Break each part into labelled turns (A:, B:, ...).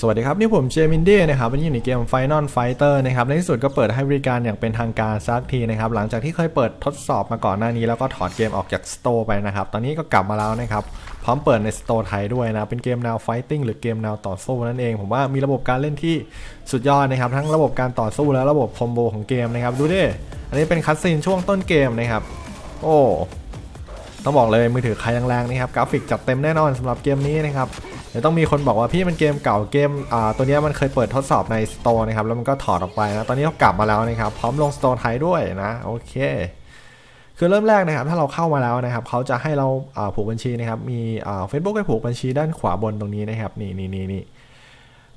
A: สวัสดีครับ นี่ผมเจมินเดีนะครับวันนี้อยู่ในเกม Final Fighter นะครับในที่สุดก็เปิดให้บริการอย่างเป็นทางการสักทีนะครับหลังจากที่เคยเปิดทดสอบมาก่อนหน้านี้ แล้วก็ถอดเกมออกจากสโตร์ไปนะครับตอนนี้ก็กลับมาแล้วนะครับพร้อมเปิดในสโตร์ไทยด้วยนะ เป็นเกมแนว Fighting หรือเกมแนวต่อสู้นั่นเอง ผมว่ามีระบบการเล่นที่สุดยอดนะครับทั้งระบบการต่อสู้และระบบคอมโบของเกมนะครับดูดิอันนี้เป็นคัตซีนช่วงต้นเกมนะครับโอ้ต้องบอกเลยมือถือใครแรงๆนี่ครับกราฟิกจัดเต็มแน่นอนสำหรับเกมนี้นะครับ เดี๋ยวต้องมีคนบอกว่าพี่มันเกมเก่าเกมอ่าตัวนี้มันเคยเปิดทดสอบในสโตร์นะครับ แล้วมันก็ถอดออกไปนะตอนนี้เขากลับมาแล้วนะครับ พร้อมลงสโตร์ไทยด้วยนะโอเคคือเริ่มแรกนะครับถ้าเราเข้ามาแล้วนะครับเขาจะให้เราอ่าผูกบัญชีนะครับมีอ่าเฟซบุ๊กให้ผูกบัญชีด้านขวาบนตรงนี้นะครับนี่นี่นี่นี่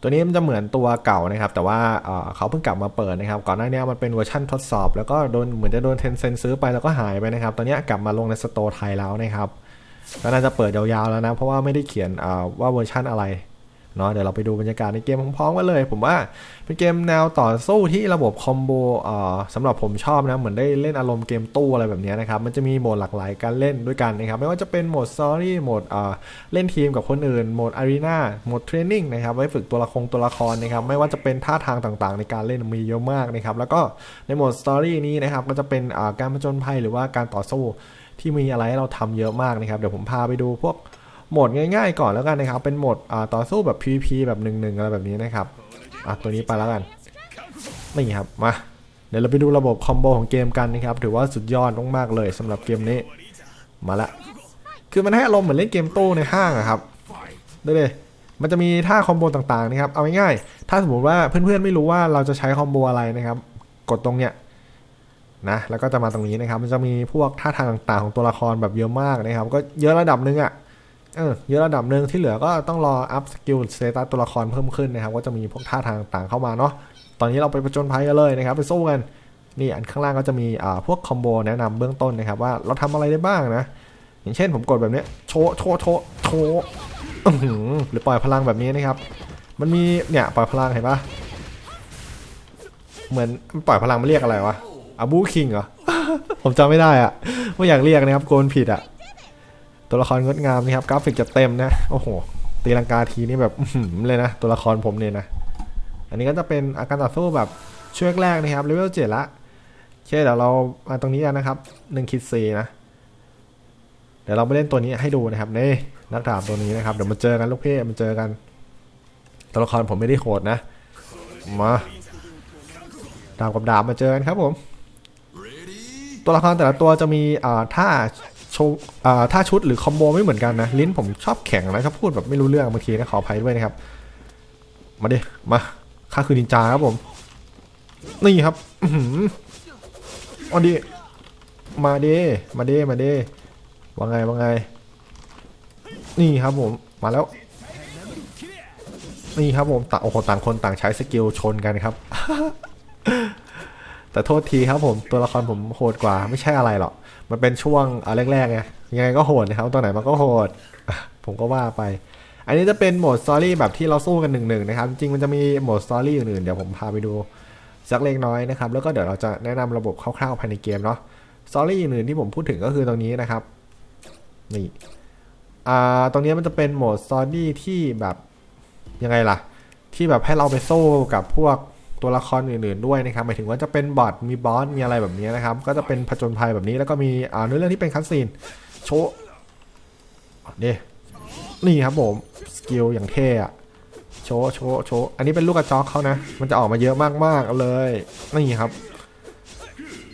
A: ตัวนี้มันจะเหมือนตัวเก่านะครับ แต่ว่าเอ่อเขาเพิ่งกลับมาเปิดนะครับ ก่อนหน้านี้มันเป็นเวอร์ชั่นทดสอบ แล้วก็โดนเหมือนจะโดนเทนเซนซื้อไปแล้วก็หายไปนะครับ ตอนนี้กลับมาลงในสโตร์ไทยแล้วนะครับ ก็น่าจะเปิดยาวๆแล้วนะ เพราะว่าไม่ได้เขียนว่าเวอร์ชั่นอะไรเนาะเดี๋ยวเราไปดูบรรยากาศในเกมพร้อมๆกันเลย ผมว่าเป็นเกมแนวต่อสู้ที่ระบบคอมโบอ่าสำหรับผมชอบนะ เหมือนได้เล่นอารมณ์เกมตู้อะไรแบบนี้นะครับ มันจะมีโหมดหลากหลายการเล่นด้วยกันนะครับ ไม่ว่าจะเป็นโหมดสตอรี่โหมดเล่นทีมกับคนอื่นโหมดอารีนาโหมดเทรนนิ่งนะครับ ไว้ฝึกตัวละครตัวละครนะครับ ไม่ว่าจะเป็นท่าทางต่างๆ ในการเล่นมีเยอะมากนะครับ แล้วก็ในโหมดสตอรี่นี้นะครับ ก็จะเป็นการผจญภัยหรือว่าการต่อสู้ ที่มีอะไรให้เราทำเยอะมากนะครับเดี๋ยวผมพาไปดูพวกโหมดง่ายๆก่อนแล้วกันนะครับ เป็นโหมดต่อสู้แบบ PVP แบบหนึ่งๆอะไรแบบนี้นะครับอะตัวนี้ไปแล้วกันนี่ครับมาเดี๋ยวเราไปดูระบบคอมโบของเกมกันนะครับ ถือว่าสุดยอดมากๆเลยสำหรับเกมนี้มาละคือมันให้อารมณ์เหมือนเล่นเกมตู้ในห้างอะครับได้เลยมันจะมีท่าคอมโบต่างๆนะครับ เอาง่ายๆ ถ้าสมมติว่าเพื่อนๆไม่รู้ว่าเราจะใช้คอมโบอะไรนะครับ กดตรงเนี้ย นะแล้วก็จะมาตรงนี้นะครับ มันจะมีพวกท่าทางต่างๆของตัวละครแบบเยอะมากนะครับ ก็เยอะระดับหนึ่งอะเออเยอะระดับหนึ่งที่เหลือก็ต้องรออัพสกิลสเตตัสตัวละครเพิ่มขึ้นนะครับ ก็จะมีพวกท่าทางต่างเข้ามาเนาะตอนนี้เราไปประจนภัยกันเลยนะครับ ไปสู้กันนี่อันข้างล่างก็จะมีอ่าพวกคอมโบแนะนำเบื้องต้นนะครับ ว่าเราทำอะไรได้บ้างนะ อย่างเช่นผมกดแบบนี้โชว์โชว์โชว์โชว์หรือปล่อยพลังแบบนี้นะครับ มันมีเนี่ยปล่อยพลังเห็นปะเหมือนมันปล่อยพลังมันเรียกอะไรวะ อาบูคิงเหรอ ผมจำไม่ได้อะไม่อยากเรียกนะครับโกนผิดอะตัวละครงดงามนะครับกราฟิกจะเต็มนะ โอ้โห ตีลังกาทีนี่แบบเลยนะ ตัวละครผมเนี่ยนะ อันนี้ก็จะเป็นอาการต่อสู้แบบช่วงแรกนะครับเลเวลเจ็ดละโอเคเดี๋ยวเรามาตรงนี้กันนะครับหนึ่งคิดซีนะ เดี๋ยวเราไปเล่นตัวนี้ให้ดูนะครับนี่นักดาบตัวนี้นะครับ เดี๋ยวมาเจอกันลูกเพ่มาเจอกัน ตัวละครผมไม่ได้โหดนะ มาดาบกับดาบมาเจอกันครับผม ตัวละครแต่ละตัวจะมีอ่าท่าโชว์อ่าท่าชุดหรือคอมโบไม่เหมือนกันนะ ลิ้นผมชอบแข็งนะชอบพูดแบบไม่รู้เรื่องบางทีนะขออภัยด้วยนะครับ มาดิมาข้าคือนินจาครับผม นี่ครับอื้มอันดีมาเดมาเดมาเดว่าไงว่าไง นี่ครับผมมาแล้ว นี่ครับผมต่างโอ้โหต่างคนต่างใช้สกิลชนกันครับ แต่โทษทีครับผมตัวละครผมโหดกว่าไม่ใช่อะไรหรอก มันเป็นช่วงอะแรกๆไงยังไงก็โหดนะครับตัวไหนมันก็โหด ผมก็ว่าไป อันนี้จะเป็นโหมดสตอรี่แบบที่เราสู้กันหนึ่งๆนะครับ จริงมันจะมีโหมดสตอรี่อื่นๆเดี๋ยวผมพาไปดูสักเล็กน้อยนะครับ แล้วก็เดี๋ยวเราจะแนะนำระบบคร่าวๆภายในเกมเนาะสตอรี่อื่นๆที่ผมพูดถึงก็คือตรงนี้นะครับนี่อ่าตรงนี้มันจะเป็นโหมดสตอรี่ที่แบบยังไงล่ะ ที่แบบให้เราไปสู้กับพวก ตัวละครอื่นๆด้วยนะครับหมายถึงว่าจะเป็นบอทมีบอสมีอะไรแบบนี้นะครับ ก็จะเป็นผจญภัยแบบนี้แล้วก็มีอ่าเนื้อเรื่องที่เป็นคัสซีนโชว์นี่นี่ครับผมสกิลอย่างเท่อะโชว์โชว์โชว์อันนี้เป็นลูกกระจอกเขานะ มันจะออกมาเยอะมากๆเลยนี่ครับ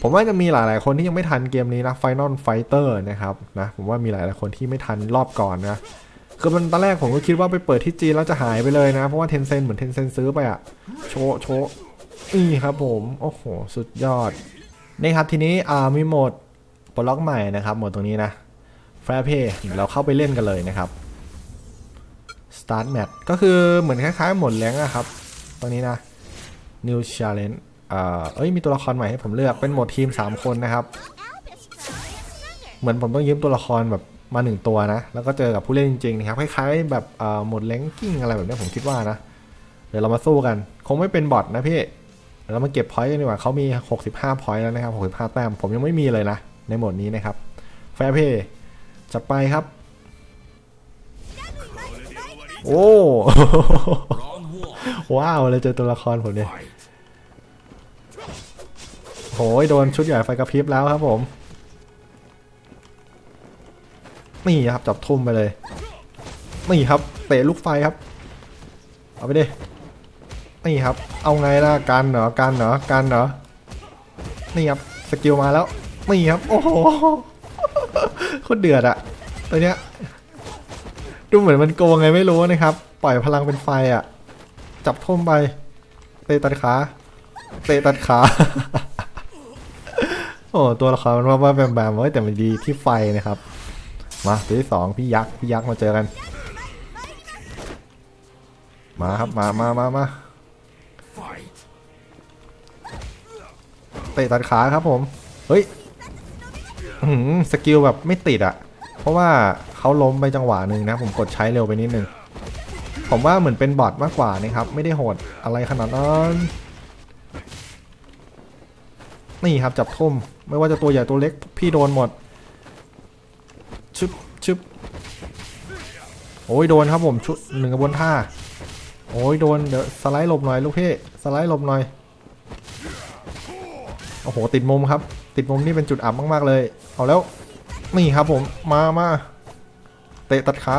A: ผมว่าจะมีหลายๆคนที่ยังไม่ทันเกมนี้นะ Final Fighter นะครับนะผมว่ามีหลายๆคนที่ไม่ทันรอบก่อนนะ คือมันตอนแรกผมก็คิดว่าไปเปิดที่จีนแล้วจะหายไปเลยนะ เพราะว่าเทนเซนเหมือนเทนเซนซื้อไปอะโชโชนี่ครับผม โอ้โห สุดยอด นี่ครับทีนี้อ่ามีโหมดปลดล็อกใหม่นะครับโหมดตรงนี้นะแฟร์เพย์เราเข้าไปเล่นกันเลยนะครับ Start Match ก็คือเหมือนคล้ายๆหมดแรงอะครับ ตรงนี้นะ New Challenge อ่าเอ้ย มีตัวละครใหม่ให้ผมเลือก เป็นโหมดทีม 3 คนนะครับ เหมือนผมต้องยืมตัวละครแบบ มาหนึ่งตัวนะ แล้วก็เจอกับผู้เล่นจริงๆนะครับคล้ายๆแบบโหมดแรงกิ้งอะไรแบบนี้ผมคิดว่านะ เดี๋ยวเรามาสู้กัน คงไม่เป็นบอทนะพี่เรามาเก็บพอยต์กันดีกว่าเขามี 65พอยต์แล้วนะครับ65แต้มผมยังไม่มีเลยนะ ในโหมดนี้นะครับแฟร์เพย์จัดไปครับ โอ้ว้าวเลยเจอตัวละครผมเนี่ยโหยโดนชุดใหญ่ไฟกระพริบแล้วครับผม นี่ครับจับทุ่มไปเลยนี่ครับเตะลูกไฟครับ เอาไปดินี่ครับ เอาไงล่ะกันเหรอกันเหรอกันเหรอนี่ครับสกิลมาแล้วนี่ครับโอ้โหโคตรเดือดอะตัวเนี้ยดูเหมือนมันโกงไงไม่รู้นะครับ ปล่อยพลังเป็นไฟอะจับทุ่มไปเตะตัดขาเตะตัดขาโอ้ตัวละครมันว่าแบมแบมเว้แต่มันดีที่ไฟนะครับ มาตัวที่สองพี่ยักษ์พี่ยักษ์มาเจอกัน มาครับมามามามาเตะตัดขาครับผม เฮ้ยหือสกิลแบบไม่ติดอะ่ะ เพราะว่าเขาล้มไปจังหวะหนึ่งนะ ผมกดใช้เร็วไปนิดนึง ผมว่าเหมือนเป็นบอทมากกว่านะครับ ไม่ได้โหดอะไรขนาดนั้นนี่ครับจับทุ่ม ไม่ว่าจะตัวใหญ่ตัวเล็กพี่โดนหมด ชึบโอ้ยโดนครับผมชุดหนึ่งกระบวนท่า โอ้ยโดนเดี๋ยวสไลด์หลบหน่อยลูกพี่สไลด์หลบหน่อยโอ้โหติดมุมครับ ติดมุมนี่เป็นจุดอับมาก ๆ เลย เอาแล้วนี่ครับผมมามาเตะตัดขา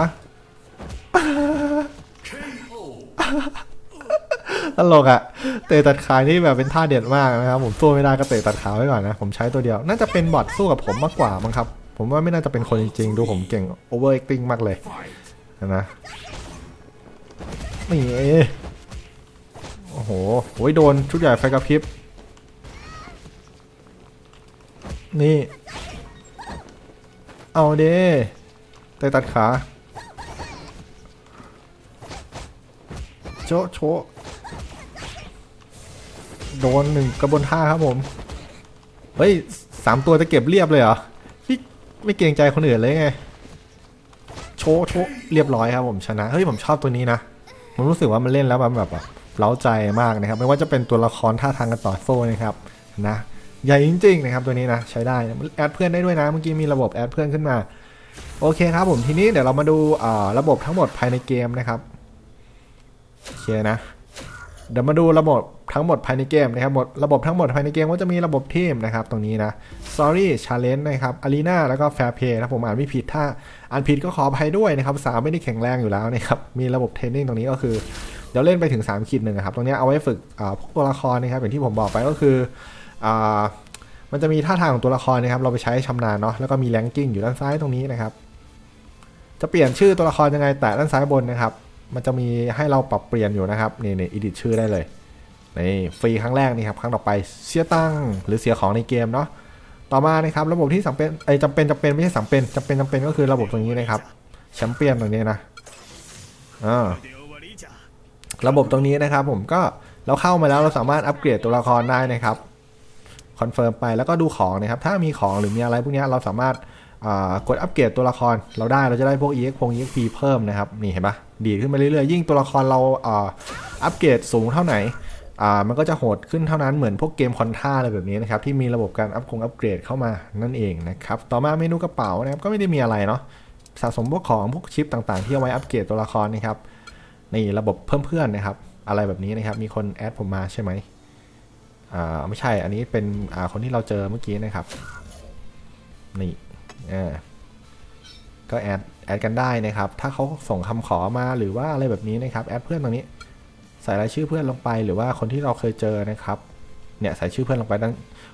A: ตลกอะเตะตัดขานี่แบบเป็นท่าเด็ดมากนะครับ ผมสู้ไม่ได้ก็เตะตัดขาไว้ก่อนนะ ผมใช้ตัวเดียว น่าจะเป็นบอทสู้กับผมมากกว่ามั้งครับ ผมว่าไม่น่าจะเป็นคนจริงๆ ดูผมเก่ง over acting มากเลยนะนี่เอโอ้โหโอ้ยโดนชุดใหญ่ไฟกระพริบ นี่ เอาเด้เตตัดขาโจโชโดนหนึ่งกระบวนท่าครับผม เฮ้ยสามตัวจะเก็บเรียบเลยเหรอ ไม่เกรงใจคนอื่นเลยไง โชะโชะเรียบร้อยครับผมชนะ เฮ้ยผมชอบตัวนี้นะผมรู้สึกว่ามันเล่นแล้วมันแบบเล้าใจมากนะครับ ไม่ว่าจะเป็นตัวละครท่าทางกันต่อโซ่นะครับนะใหญ่จริงๆนะครับตัวนี้นะใช้ได้แอดเพื่อนได้ด้วยนะเมื่อกี้มีระบบแอดเพื่อนขึ้นมา โอเคครับผมทีนี้เดี๋ยวเรามาดูระบบทั้งหมดภายในเกมนะครับโอเคนะ เดี๋ยวมาดูระบบทั้งหมดภายในเกมนะครับหมดระบบทั้งหมดภายในเกมก็จะมีระบบทีมนะครับตรงนี้นะ Story Challenge นะครับ Arena แล้วก็ Fair Play นะผมอ่านไม่ผิดถ้าอ่านผิดก็ขออภัยด้วยนะครับภาษาไม่ได้แข็งแรงอยู่แล้วนะครับมีระบบเทรนนิ่งตรงนี้ก็คือเดี๋ยวเล่นไปถึง3ขีดหนึ่งครับตรงนี้เอาไว้ฝึกพวกตัวละครนะครับอย่างที่ผมบอกไปก็คืออมันจะมีท่าทางของตัวละครนะครับเราไปใช้ชำนาญเนาะแล้วก็มีแรงกิ้งอยู่ด้านซ้ายตรงนี้นะครับจะเปลี่ยนชื่อตัวละครยังไงแต่ด้านซ้ายบนนะครับ มันจะมีให้เราปรับเปลี่ยนอยู่นะครับนี่นี่อิดิทชื่อได้เลยนี่ฟรีครั้งแรกนี่ครับครั้งต่อไปเสียตังค์หรือเสียของในเกมเนาะต่อมานะครับระบบที่จำเป็นไอจำเป็นจำเป็นไม่ใช่จำเป็นจำเป็นจำเป็นก็คือระบบตรงนี้นะครับแชมเปี้ยนตรงนี้นะอ่าระบบตรงนี้นะครับผมก็เราเข้ามาแล้วเราสามารถอัปเกรดตัวละครได้นะครับคอนเฟิร์มไปแล้วก็ดูของนะครับถ้ามีของหรือมีอะไรพวกนี้เราสามารถ กดอัปเกรดตัวละครเราได้เราจะได้พวก EX พง EXP เพิ่มนะครับนี่เห็นปะดีขึ้นไปเรื่อยๆ ยิ่งตัวละครเราอัปเกรดสูงเท่าไหนอ่มันก็จะโหดขึ้นเท่านั้นเหมือนพวกเกมคอนท่าอะไรแบบนี้นะครับที่มีระบบการอัพคงอัปเกรดเข้ามานั่นเองนะครับต่อมาเมนูกระเป๋านะครับก็ไม่ได้มีอะไรเนาะสะสมพวกของพวกชิปต่างๆ ที่เอาไว้อัปเกรดตัวละครนะครับนี่ระบบเพิ่มเพื่อนนะครับอะไรแบบนี้นะครับมีคนแอดผมมาใช่ไหมอ่าไม่ใช่อันนี้เป็นอ่าคนที่เราเจอเมื่อกี้นะครับนี่ อ่าก็แอดแอดกันได้นะครับ ถ้าเขาส่งคำขอมาหรือว่าอะไรแบบนี้นะครับ แอดเพื่อนตรงนี้ ใส่รายชื่อเพื่อนลงไปหรือว่าคนที่เราเคยเจอนะครับ เนี่ยใส่ชื่อเพื่อนลงไปด้าน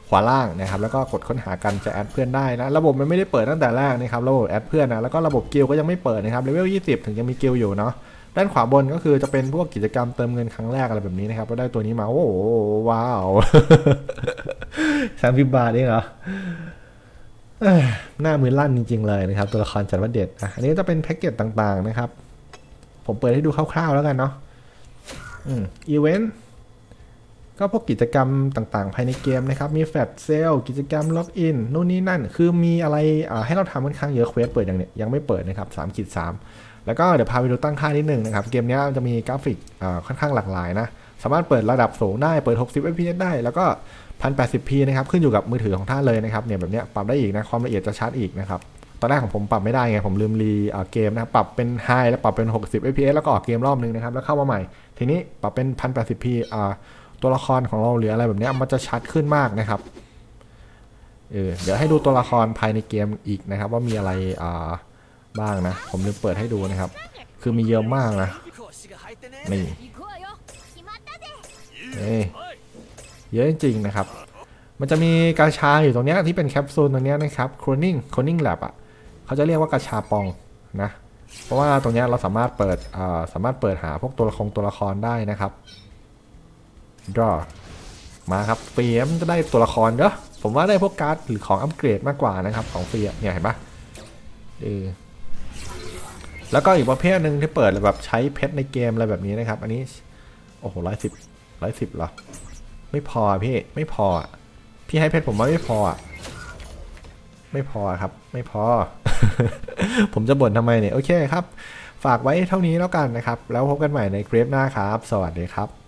A: ขวาล่างนะครับ แล้วก็กดค้นหากันจะแอดเพื่อนได้นะ ระบบมันไม่ได้เปิดตั้งแต่แรกนะครับ ระบบแอดเพื่อนนะ แล้วก็ระบบกิลก็ยังไม่เปิดนะครับเลเวล20 ถึงจะมีกิลอยู่เนาะ ด้านขวาบนก็คือจะเป็นพวกกิจกรรมเติมเงินครั้งแรกอะไรแบบนี้นะครับก็ได้ตัวนี้มา โอ้โหว้าวสามสิบบาทเองเหรอ หน้ามือลั่นจริง ๆ เลยนะครับ ตัวละครจัดว่าเด็ดอะอันนี้จะเป็นแพ็กเกจต่างๆนะครับ ผมเปิดให้ดูคร่าว ๆ แล้วกันเนาะอืมอีเวนต์ก็พวกกิจกรรมต่างๆ ภายในเกมนะครับ มีแฟลชเซลกิจกรรมล็อกอินนู่นนี่นั่น คือมีอะไรอ่าให้เราทำค่อนข้างเยอะเควสเปิดอย่างเนี้ยยังไม่เปิดนะครับ3ขีด3แล้วก็เดี๋ยวพาไปดูตั้งค่านิดหนึ่งนะครับ เกมนี้จะมีกราฟิกอ่าค่อนข้างหลากหลายนะ สามารถเปิดระดับสูงได้เปิด 60 fps ได้ แล้วก็ 1080p นะครับขึ้นอยู่กับมือถือของท่านเลยนะครับเนี่ยแบบเนี้ยปรับได้อีกนะความละเอียดจะชัดอีกนะครับตอนแรกของผมปรับไม่ได้ไงผมลืมรีเกมนะปรับเป็น high แล้วปรับเป็น 60 fps แล้วก็ออกเกมรอบนึงนะครับแล้วเข้ามาใหม่ ทีนี้ปรับเป็น 1080p ตัวละครของเราหรืออะไรแบบนี้มันจะชัดขึ้นมากนะครับเออเดี๋ยวให้ดูตัวละครภายในเกมอีกนะครับ ว่ามีอะไรอ่บ้างนะ ผมลืมเปิดให้ดูนะครับ คือมีเยอะมากนะนี่เอ้ เยอะจริงๆนะครับ มันจะมีกาชาอยู่ตรงนี้ที่เป็นแคปซูลตรงนี้นะครับ Cloning Cloning Lab อะเขาจะเรียกว่ากาชาปองนะเพราะว่าตรงนี้เราสามารถเปิดสามารถเปิดหาพวกตัวละครตัวละครได้นะครับ draw มาครับฟรีมจะได้ตัวละครเด้อผมว่าได้พวกการ์ดหรือของอัปเกรดมากกว่านะครับของฟรีอะเนี่ยเห็นปะเออแล้วก็อีกประเภทหนึ่งที่เปิดแบบใช้เพชรในเกมอะไรแบบนี้นะครับ อันนี้ โอ้โหร้อยสิบร้อยสิบเหรอ ไม่พอพี่ไม่พอ พี่ให้เพชรผมว่าไม่พอ ไม่พอครับ ไม่พอ ผมจะบ่นทำไมเนี่ย โอเคครับ ฝากไว้เท่านี้แล้วกันนะครับ แล้วพบกันใหม่ในคลิปหน้าครับ สวัสดีครับ